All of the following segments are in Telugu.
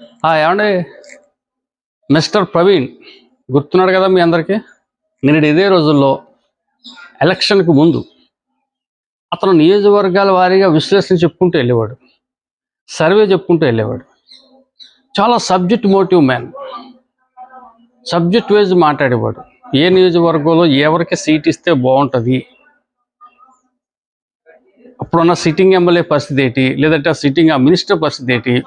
ఏమండి? మిస్టర్ ప్రవీణ్ గుర్తున్నాడు కదా మీ అందరికీ? నేను ఇదే రోజుల్లో ఎలక్షన్కు ముందు అతను నియోజకవర్గాల వారీగా విశ్లేషణ చెప్పుకుంటూ వెళ్ళేవాడు. సర్వే చెప్పుకుంటూ వెళ్ళేవాడు. చాలా subject motive man. Subject wise మాట్లాడేవాడు. ఏ నియోజకవర్గంలో ఎవరికి సీట్ ఇస్తే బాగుంటుంది? అప్పుడున్న సిట్టింగ్ ఎమ్మెల్యే పరిస్థితి ఏంటి? లేదంటే సిట్టింగ్ ఆ మినిస్టర్ పరిస్థితి ఏంటి?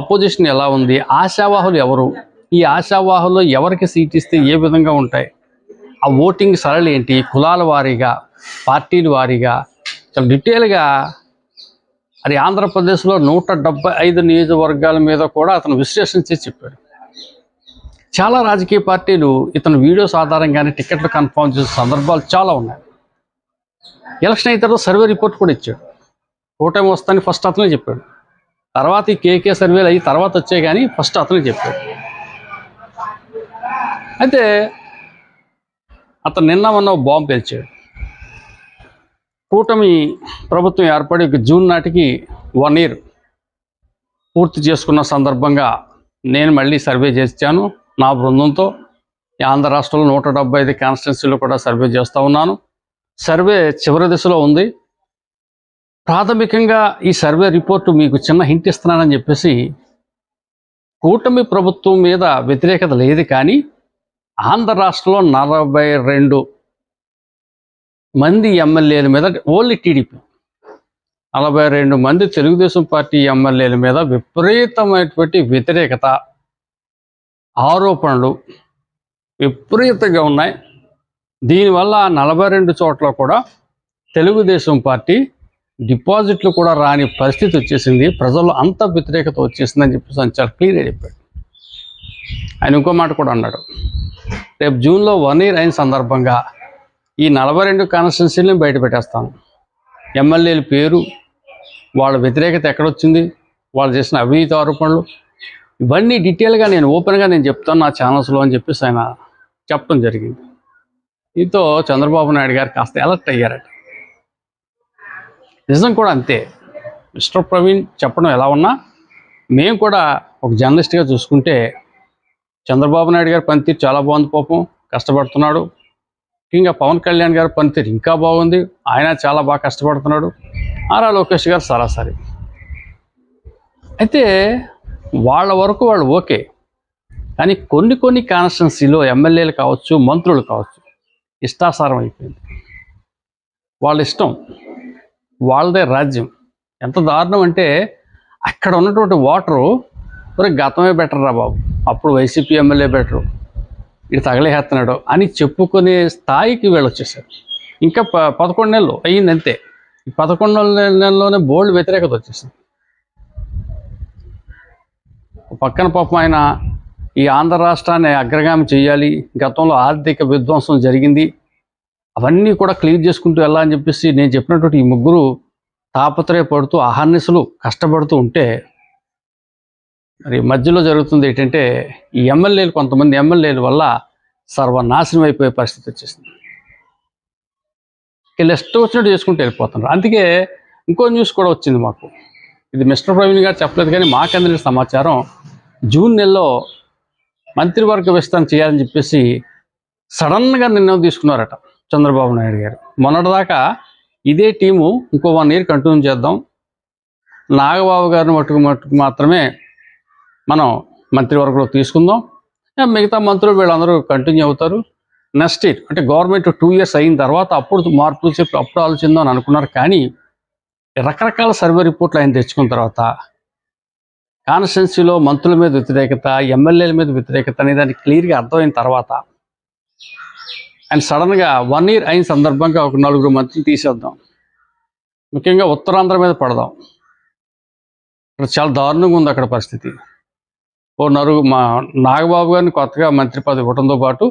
అపోజిషన్ ఎలా ఉంది? ఆశావాహులు ఎవరు? ఈ ఆశావాహుల్లో ఎవరికి సీట్ ఇస్తే ఏ విధంగా ఉంటాయి? ఆ ఓటింగ్ సరళి ఏంటి? కులాల వారీగా పార్టీల వారీగా? చాలా డీటెయిల్గా అది ఆంధ్రప్రదేశ్లో నూట డెబ్బై ఐదు నియోజకవర్గాల మీద కూడా అతను విశ్లేషణ చేసి చెప్పాడు. చాలా రాజకీయ పార్టీలు ఇతను వీడియోస్ ఆధారంగానే టికెట్లు కన్ఫర్మ్ చేసే సందర్భాలు చాలా ఉన్నాయి. ఎలక్షన్ అయిన తర్వాత సర్వే రిపోర్ట్ కూడా ఇచ్చాడు. కూటమి వస్తాని ఫస్ట్ అతనే చెప్పాడు. తర్వాత ఈ కేకే సర్వేలు అయ్యి తర్వాత వచ్చాయి కానీ ఫస్ట్ అతనే చెప్పాడు. అయితే అతను నిన్న మొన్న బాంబు పేల్చాడు. కూటమి ప్రభుత్వం ఏర్పడి జూన్ నాటికి వన్ ఇయర్ పూర్తి చేసుకున్న సందర్భంగా నేను మళ్ళీ సర్వే చేశాను. నా బృందంతో ఈ ఆంధ్ర రాష్ట్రంలో నూట డెబ్బై ఐదు కాన్స్టిట్యున్సీలో కూడా సర్వే చేస్తూ ఉన్నాను. సర్వే చివరి దిశలో ఉంది. ప్రాథమికంగా ఈ సర్వే రిపోర్టు మీకు చిన్న హింట్ ఇస్తున్నానని చెప్పేసి కూటమి ప్రభుత్వం మీద వ్యతిరేకత లేదు కానీ ఆంధ్ర రాష్ట్రంలో నలభై రెండు మంది ఎమ్మెల్యేల మీద ఓన్లీ టీడీపీ. నలభై రెండు మంది తెలుగుదేశం పార్టీ ఎమ్మెల్యేల మీద విపరీతమైనటువంటి వ్యతిరేకత ఆరోపణలు విపరీతంగా ఉన్నాయి. దీనివల్ల నలభై రెండు చోట్ల కూడా తెలుగుదేశం పార్టీ డిపాజిట్లు కూడా రాని పరిస్థితి వచ్చేసింది. ప్రజల్లో అంత వ్యతిరేకత వచ్చేసిందని చెప్పేసి ఆయన చాలా క్లియర్గా చెప్పాడు. ఆయన ఇంకో మాట కూడా అన్నాడు. రేపు జూన్లో వన్ ఇయర్ అయిన సందర్భంగా ఈ నలభై రెండు కాన్స్టిట్యున్సీలను బయట పెట్టేస్తాను. ఎమ్మెల్యేల పేరు వాళ్ళ వ్యతిరేకత ఎక్కడొచ్చింది వాళ్ళు చేసిన అవినీతి ఆరోపణలు ఇవన్నీ డీటెయిల్గా నేను ఓపెన్గా నేను చెప్తాను నా ఛానల్స్లో అని చెప్పేసి ఆయన చెప్పడం జరిగింది. దీంతో చంద్రబాబు నాయుడు గారు కాస్త అలర్ట్ అయ్యారట. నిజం కూడా అంతే. మిస్టర్ ప్రవీణ్ చెప్పడం ఎలా ఉన్నా మేము కూడా ఒక జర్నలిస్ట్గా చూసుకుంటే చంద్రబాబు నాయుడు గారి పనితీరు చాలా బాగుంది పాపం కష్టపడుతున్నాడు. ఇంకా పవన్ కళ్యాణ్ గారి పనితీరు ఇంకా బాగుంది ఆయన చాలా బాగా కష్టపడుతున్నాడు. ఆరా లోకేష్ గారు సరాసరి అయితే వాళ్ళ వరకు వాళ్ళు ఓకే. కానీ కొన్ని కొన్ని కాన్స్టిట్యున్సీలో ఎమ్మెల్యేలు కావచ్చు మంత్రులు కావచ్చు ఇష్టాసారం అయిపోయింది. వాళ్ళ ఇష్టం. వాళ్ళదే రాజ్యం. ఎంత దారుణం అంటే అక్కడ ఉన్నటువంటి వాటరు మరి గతమే బెటర్ రా బాబు. అప్పుడు వైసీపీ ఎమ్మెల్యే బెటరు. ఇటు తగలేస్తున్నాడు అని చెప్పుకునే స్థాయికి వీళ్ళు వచ్చేసారు ఇంకా ప పదకొండు నెలలు అయ్యింది అంతే. ఈ పదకొండు నెలల నెలలోనే బోల్డ్ వ్యతిరేకత వచ్చేసింది. పక్కన పాపం ఆయన ఈ ఆంధ్ర రాష్ట్రాన్ని అగ్రగామి చేయాలి. గతంలో ఆర్థిక విధ్వంసం జరిగింది. అవన్నీ కూడా క్లియర్ చేసుకుంటూ వెళ్ళాలని చెప్పేసి నేను చెప్పినటువంటి ఈ ముగ్గురు తాపత్రయపడుతూ అహర్నిశలు కష్టపడుతూ ఉంటే మరి మధ్యలో జరుగుతుంది ఏంటంటే ఈ ఎమ్మెల్యేలు కొంతమంది ఎమ్మెల్యేల వల్ల సర్వనాశనం అయిపోయే పరిస్థితి వచ్చేసింది. వీళ్ళు ఇష్టం వచ్చినట్టు చేసుకుంటూ వెళ్ళిపోతున్నారు. అందుకే ఇంకో న్యూస్ కూడా వచ్చింది మాకు. ఇది మిస్టర్ ప్రవీణ్ గారు చెప్పలేదు కానీ మాకు అందిన సమాచారం జూన్ నెలలో మంత్రివర్గ విస్తరణ చేయాలని చెప్పేసి సడన్గా నిర్ణయం తీసుకున్నారట. చంద్రబాబు నాయుడు గారు. మొన్నటిదాకా ఇదే టీము ఇంకో వన్ ఇయర్ కంటిన్యూ చేద్దాం. నాగబాబు గారిని మట్టుకు మట్టుకు మాత్రమే మనం మంత్రివర్గంలో తీసుకుందాం. మిగతా మంత్రులు వీళ్ళందరూ కంటిన్యూ అవుతారు. నెక్స్ట్ ఇయర్ అంటే గవర్నమెంట్ టూ ఇయర్స్ అయిన తర్వాత అప్పుడు మార్పులు చెప్పి అప్పుడు ఆలోచిద్దాం అని అనుకున్నారు కానీ రకరకాల సర్వే రిపోర్ట్లు ఆయన తెచ్చుకున్న తర్వాత కాన్స్టిట్యున్సీలో మంత్రుల మీద వ్యతిరేకత ఎమ్మెల్యేల మీద వ్యతిరేకత అనేది దానికి క్లియర్గా అర్థమైన తర్వాత అండ్ సడన్గా వన్ ఇయర్ అయిన సందర్భంగా ఒక నలుగురు మంత్రులు తీసేద్దాం. ముఖ్యంగా ఉత్తరాంధ్ర మీద పడదాం. ఇక్కడ చాలా దారుణంగా ఉంది అక్కడ పరిస్థితి. ఓ నలుగు మా నాగబాబు గారిని కొత్తగా మంత్రి పదవి ఇవ్వడంతో పాటు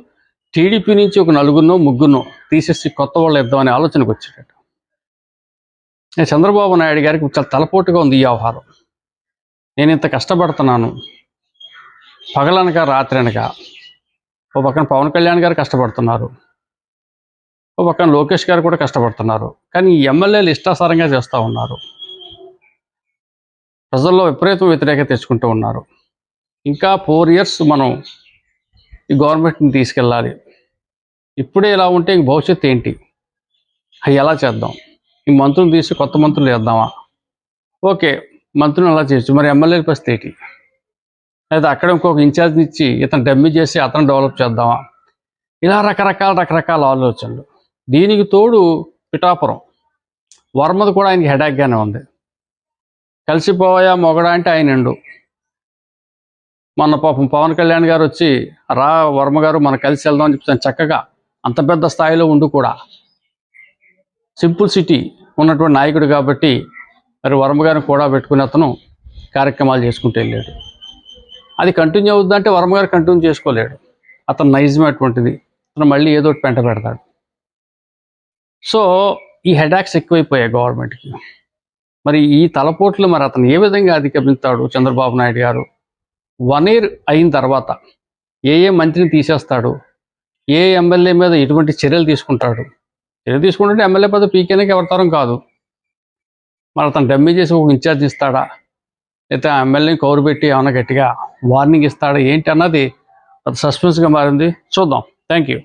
టీడీపీ నుంచి ఒక నలుగురినో ముగ్గురునో తీసేసి కొత్త వాళ్ళు ఇద్దామనే ఆలోచనకు వచ్చేటట్టు. నేను చంద్రబాబు నాయుడు గారికి చాలా తలపోటుగా ఉంది ఈ వ్యవహారం. నేను ఇంత కష్టపడుతున్నాను. పగలనక రాత్రి అనక ఓ పక్కన పవన్ కళ్యాణ్ గారు కష్టపడుతున్నారు. ఓ పక్కన లోకేష్ గారు కూడా కష్టపడుతున్నారు. కానీ ఈ ఎమ్మెల్యేలు ఇష్టాసారంగా చేస్తూ ఉన్నారు. ప్రజల్లో విపరీత వ్యతిరేకత తెచ్చుకుంటూ ఉన్నారు. ఇంకా ఫోర్ ఇయర్స్ మనం ఈ గవర్నమెంట్ని తీసుకెళ్ళాలి. ఇప్పుడే ఇలా ఉంటే ఇంక భవిష్యత్తు ఏంటి? అవి ఎలా చేద్దాం? ఈ మంత్రులు తీసి కొత్త మంత్రులు చేద్దామా? ఓకే మంత్రులు అలా చేయొచ్చు? మరి ఎమ్మెల్యేల పరిస్థితి ఏంటి? లేదా అక్కడ ఇంకొక ఇన్ఛార్జ్ని ఇచ్చి ఇతను డమ్మీ చేసి అతను డెవలప్ చేద్దామా? ఇలా రకరకాల రకరకాల ఆలోచనలు. దీనికి తోడు పిఠాపురం. వర్మది కూడా ఆయనకి హెడాక్గానే ఉంది. కలిసిపోయా మొగడా అంటే ఆయన ఎండు మొన్న పాపం పవన్ కళ్యాణ్ గారు వచ్చి రా వర్మ గారు మనం కలిసి వెళ్దాం అని చెప్తాను చక్కగా. అంత పెద్ద స్థాయిలో ఉండు కూడా. సింపుల్ సిటీ ఉన్నటువంటి నాయకుడు కాబట్టి మరి వర్మ గారిని కూడా పెట్టుకుని అతను కార్యక్రమాలు చేసుకుంటూ వెళ్ళాడు. అది కంటిన్యూ అవుద్దంటే వర్మ గారు కంటిన్యూ చేసుకోలేడు. అతను నైజం అటువంటిది అతను మళ్ళీ ఏదో ఒకటి పెంట పెడతాడు. సో ఈ హెడాక్స్ ఎక్కువైపోయాయి గవర్నమెంట్కి మరి ఈ తలపోట్లు మరి అతను ఏ విధంగా అధిగమిస్తాడు చంద్రబాబు నాయుడు గారు? వన్ ఇయర్ అయిన తర్వాత ఏ ఏ మంత్రిని తీసేస్తాడు? ఏ ఎమ్మెల్యే మీద ఎటువంటి చర్యలు తీసుకుంటాడు? చర్యలు తీసుకుంటే ఎమ్మెల్యే పద పీకేనాకి ఎవరి తరం కాదు. మరి అతను డమ్మీ చేసి ఒక ఇన్ఛార్జ్ ఇస్తాడా? లేకపోతే ఆ ఎమ్మెల్యేని కౌరు పెట్టి ఏమైనా గట్టిగా వార్నింగ్ ఇస్తాడా? ఏంటి అన్నది అది సస్పెన్స్గా మారింది. చూద్దాం. Thank you